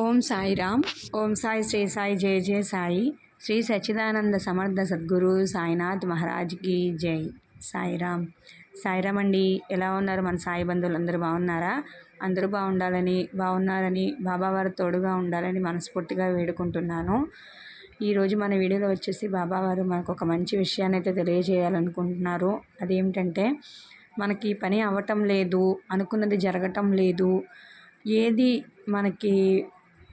ఓం సాయిరామ్. ఓం సాయి శ్రీ సాయి జయ జయ సాయి. శ్రీ సచ్చిదానంద సమర్థ సద్గురు సాయినాథ్ మహారాజ్కి జై. సాయిరామ్. సాయిరామ్ అండి ఎలా ఉన్నారు మన సాయి బంధువులు? అందరూ బాగున్నారా? అందరూ బాగుండాలని బాగున్నారని బాబావారు తోడుగా ఉండాలని మనస్ఫూర్తిగా వేడుకుంటున్నాను. ఈరోజు మన వీడియోలో వచ్చేసి బాబావారు మనకు ఒక మంచి విషయాన్ని అయితే తెలియజేయాలనుకుంటున్నారు. అదేమిటంటే మనకి పని అవ్వటం లేదు అనుకున్నది జరగటం లేదు. ఏది మనకి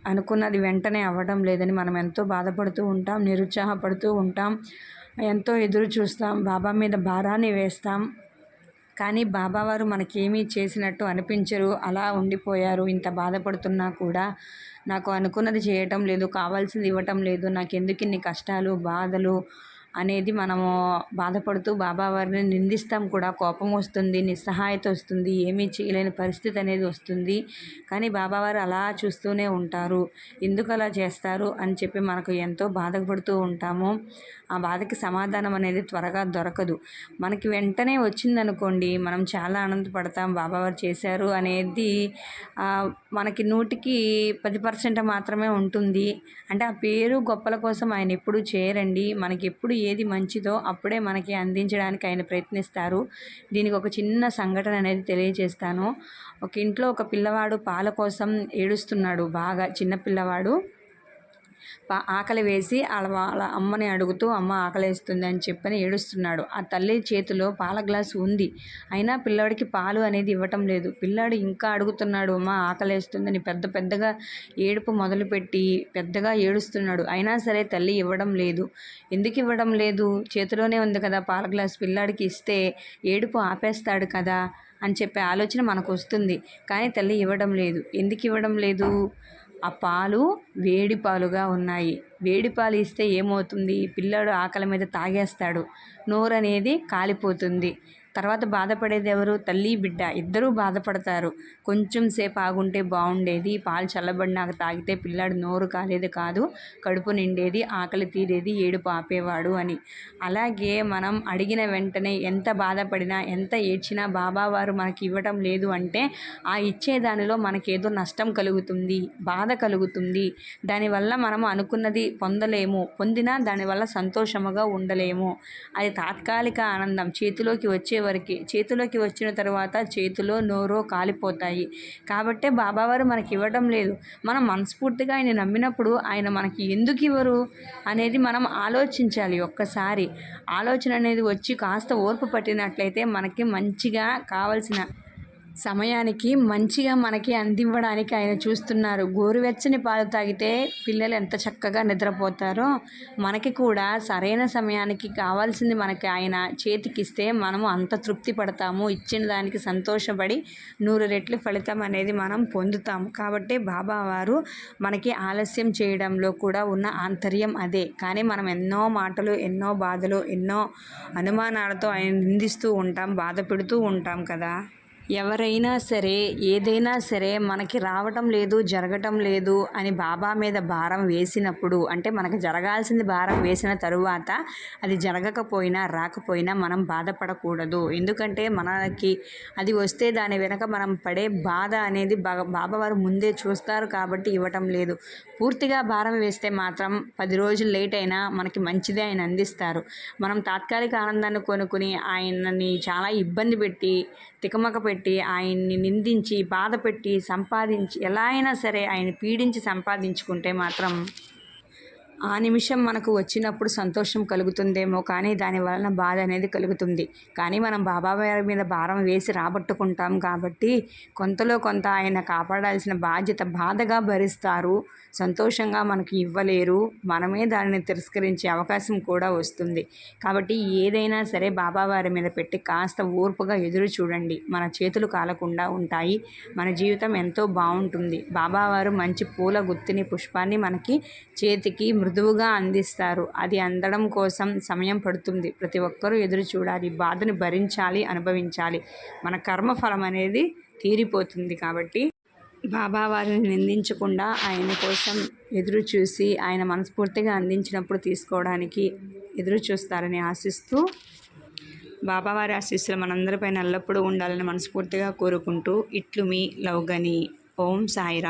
అనుకున్నది వెంటనే అవ్వడం లేదని మనం ఎంతో బాధపడుతూ ఉంటాం నిరుత్సాహపడుతూ ఉంటాం ఎంతో ఎదురు చూస్తాం బాబా మీద భారాన్ని వేస్తాం. కానీ బాబావారు మనకేమీ చేసినట్టు అనిపించరు అలా ఉండిపోయారు ఇంత బాధపడుతున్నా కూడా నాకు అనుకున్నది చేయటం లేదు కావాల్సింది ఇవ్వటం లేదు నాకు ఎందుకు ఇన్ని కష్టాలు బాధలు అనేది మనము బాధపడుతూ బాబావారిని నిందిస్తాం కూడా. కోపం వస్తుంది నిస్సహాయత వస్తుంది ఏమీ చేయలేని పరిస్థితి అనేది వస్తుంది. కానీ బాబావారు అలా చూస్తూనే ఉంటారు. ఎందుకు అలా చేస్తారు అని చెప్పి మనకు ఎంతో బాధపడుతూ ఉంటాము. ఆ బాధకి సమాధానం అనేది త్వరగా దొరకదు. మనకి వెంటనే వచ్చిందనుకోండి మనం చాలా ఆనందపడతాం బాబావారు చేశారు అనేది మనకి నూటికి పది పర్సెంట్ మాత్రమే ఉంటుంది. అంటే ఆ పేరు గొప్పల కోసం ఆయన ఎప్పుడు చేయరండి. మనకి ఎప్పుడు ఏది మంచిదో అప్పుడే మనకి అందించడానికి ఆయన ప్రయత్నిస్తారు. దీనికి ఒక చిన్న సంఘటన అనేది తెలియజేస్తాను. ఒక ఇంట్లో ఒక పిల్లవాడు పాల కోసం ఏడుస్తున్నాడు బాగా చిన్న పిల్లవాడు. ఆకలి వేసి వాళ్ళ వాళ్ళ అమ్మని అడుగుతూ అమ్మ ఆకలేస్తుంది అని చెప్పని ఏడుస్తున్నాడు. ఆ తల్లి చేతిలో పాల గ్లాసు ఉంది. అయినా పిల్లాడికి పాలు అనేది ఇవ్వటం లేదు. పిల్లాడు ఇంకా అడుగుతున్నాడు అమ్మ ఆకలేస్తుందని పెద్ద పెద్దగా ఏడుపు మొదలుపెట్టి పెద్దగా ఏడుస్తున్నాడు. అయినా సరే తల్లి ఇవ్వడం లేదు. ఎందుకు ఇవ్వడం లేదు? చేతిలోనే ఉంది కదా పాల గ్లాస్. పిల్లాడికి ఇస్తే ఏడుపు ఆపేస్తాడు కదా అని చెప్పే ఆలోచన మనకు వస్తుంది. కానీ తల్లి ఇవ్వడం లేదు. ఎందుకు ఇవ్వడం లేదు? ఆ పాలు వేడి పాలుగా ఉన్నాయి. వేడి పాలు ఇస్తే ఏమవుతుంది? పిల్లాడు ఆకలి మీద తాగేస్తాడు. నోరు అనేది కాలిపోతుంది. తర్వాత బాధపడేది ఎవరు తల్లి బిడ్డ. ఇద్దరూ బాధపడతారు. కొంచెం సేపు ఆగుంటే బాగుండేది పాలు చల్లబడినాక తాగితే పిల్లాడు నోరు కాలేదు కాదు కడుపు నిండేది ఆకలి తీరేది ఏడుపు ఆపేవాడు అని. అలాగే మనం అడిగిన వెంటనే ఎంత బాధపడినా ఎంత ఏడ్చినా బాబావారు మనకి ఇవ్వటం లేదు అంటే ఆ ఇచ్చే దానిలో మనకేదో నష్టం కలుగుతుంది బాధ కలుగుతుంది. దానివల్ల మనం అనుకున్నది పొందలేము. పొందినా దానివల్ల సంతోషముగా ఉండలేము. అది తాత్కాలిక ఆనందం. చేతిలోకి వచ్చే వరకు. చేతిలోకి వచ్చిన తర్వాత చేతిలో నోరో కాలిపోతాయి. కాబట్టే బాబావారు మనకి ఇవ్వడం లేదు. మనం మనస్ఫూర్తిగా ఆయన నమ్మినప్పుడు ఆయన మనకి ఎందుకు ఇవ్వరు అనేది మనం ఆలోచించాలి ఒక్కసారి. ఆలోచన అనేది వచ్చి కాస్త ఓర్పు పట్టినట్లయితే మనకి మంచిగా కావలసిన సమయానికి మంచిగా మనకి అందివ్వడానికి ఆయన చూస్తున్నారు. గోరువెచ్చని పాలు తాగితే పిల్లలు ఎంత చక్కగా నిద్రపోతారో మనకి కూడా సరైన సమయానికి కావాల్సింది మనకి ఆయన చేతికిస్తే మనము అంత తృప్తి పడతాము. ఇచ్చిన దానికి సంతోషపడి నూరు రెట్లు ఫలితం అనేది మనం పొందుతాము. కాబట్టి బాబా వారు మనకి ఆలస్యం చేయడంలో కూడా ఉన్న ఆంతర్యం అదే. కానీ మనం ఎన్నో మాటలు ఎన్నో బాధలు ఎన్నో అనుమానాలతో ఆయన నిందిస్తూ ఉంటాం బాధ పెడుతూ ఉంటాం కదా. ఎవరైనా సరే ఏదైనా సరే మనకి రావటం లేదు జరగటం లేదు అని బాబా మీద భారం వేసినప్పుడు అంటే మనకు జరగాల్సింది భారం వేసిన తరువాత అది జరగకపోయినా రాకపోయినా మనం బాధపడకూడదు. ఎందుకంటే మనకి అది వస్తే దాని వెనక మనం పడే బాధ అనేది బాబా వారు ముందే చూస్తారు కాబట్టి ఇవ్వటం లేదు. పూర్తిగా భారం వేస్తే మాత్రం పది రోజులు లేట్ అయినా మనకి మంచిదే ఆయన అందిస్తారు. మనం తాత్కాలిక ఆనందాన్ని కొనుక్కుని ఆయనని చాలా ఇబ్బంది పెట్టి తికమక పెట్టి ఆయన్ని నిందించి బాధపెట్టి సంపాదించి ఎలా అయినా సరే ఆయన పీడించి సంపాదించుకుంటే మాత్రం ఆ నిమిషం మనకు వచ్చినప్పుడు సంతోషం కలుగుతుందేమో కానీ దాని వలన బాధ అనేది కలుగుతుంది. కానీ మనం బాబావారి మీద భారం వేసి రాబట్టుకుంటాం కాబట్టి కొంతలో కొంత ఆయన కాపాడాల్సిన బాధ్యత బాధగా భరిస్తారు. సంతోషంగా మనకి ఇవ్వలేరు. మనమే దానిని తిరస్కరించే అవకాశం కూడా వస్తుంది. కాబట్టి ఏదైనా సరే బాబావారి మీద పెట్టి కాస్త ఓర్పుగా ఎదురు చూడండి. మన చేతులు కాలకుండా ఉంటాయి. మన జీవితం ఎంతో బాగుంటుంది. బాబావారు మంచి పూల గుత్తిని పుష్పాన్ని మనకి చేతికి మృదువుగా అందిస్తారు. అది అందడం కోసం సమయం పడుతుంది. ప్రతి ఒక్కరూ ఎదురు చూడాలి. బాధను భరించాలి అనుభవించాలి. మన కర్మఫలం అనేది తీరిపోతుంది కాబట్టి బాబా వారిని నిందించకుండా ఆయన కోసం ఎదురు చూసి ఆయన మనస్ఫూర్తిగా అందించినప్పుడు తీసుకోవడానికి ఎదురు చూస్తారని ఆశిస్తూ బాబావారి ఆశీస్సులు మనందరిపైన ఎల్లప్పుడూ ఉండాలని మనస్ఫూర్తిగా కోరుకుంటూ ఇట్లు మీ లవ్గని ఓం సాయిరా